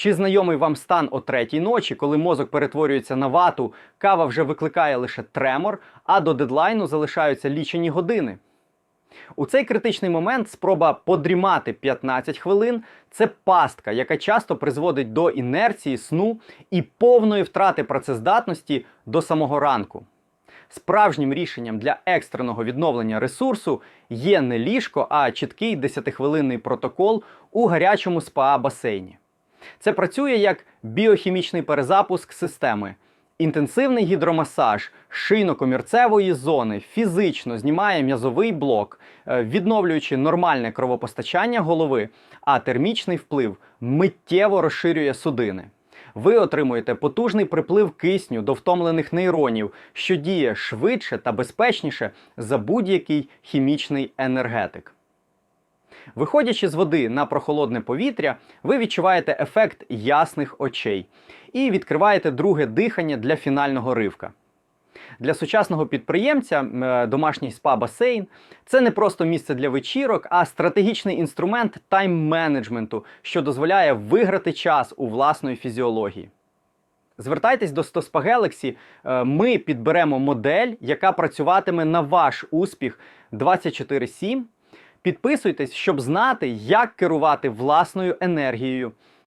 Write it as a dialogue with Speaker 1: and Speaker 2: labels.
Speaker 1: Чи знайомий вам стан о третій ночі, коли мозок перетворюється на вату, кава вже викликає лише тремор, а до дедлайну залишаються лічені години? У цей критичний момент спроба подрімати 15 хвилин це пастка, яка часто призводить до інерції сну і повної втрати працездатності до самого ранку. Справжнім рішенням для екстреного відновлення ресурсу є не ліжко, а чіткий 10-хвилинний протокол у гарячому спа-басейні. Це працює як біохімічний перезапуск системи. Інтенсивний гідромасаж шийно-комірцевої зони фізично знімає м'язовий блок, е, відновлюючи нормальне кровопостачання голови, а термічний вплив миттєво розширює судини. Ви отримуєте потужний приплив кисню до втомлених нейронів, що діє швидше та безпечніше за будь-який хімічний енергетик. Виходячи з води на прохолодне повітря, ви відчуваєте ефект ясних очей і відкриваєте друге дихання для фінального ривка. Для сучасного підприємця е, домашній спа-басейн це не просто місце для вечірок, а стратегічний інструмент тайм-менеджменту, що дозволяє виграти час у власної фізіології. Звертайтесь до Stospa Galaxy, е, ми підберемо модель, яка працюватиме на ваш успіх 24/7. Підписуйтесь, щоб знати, як керувати власною енергією,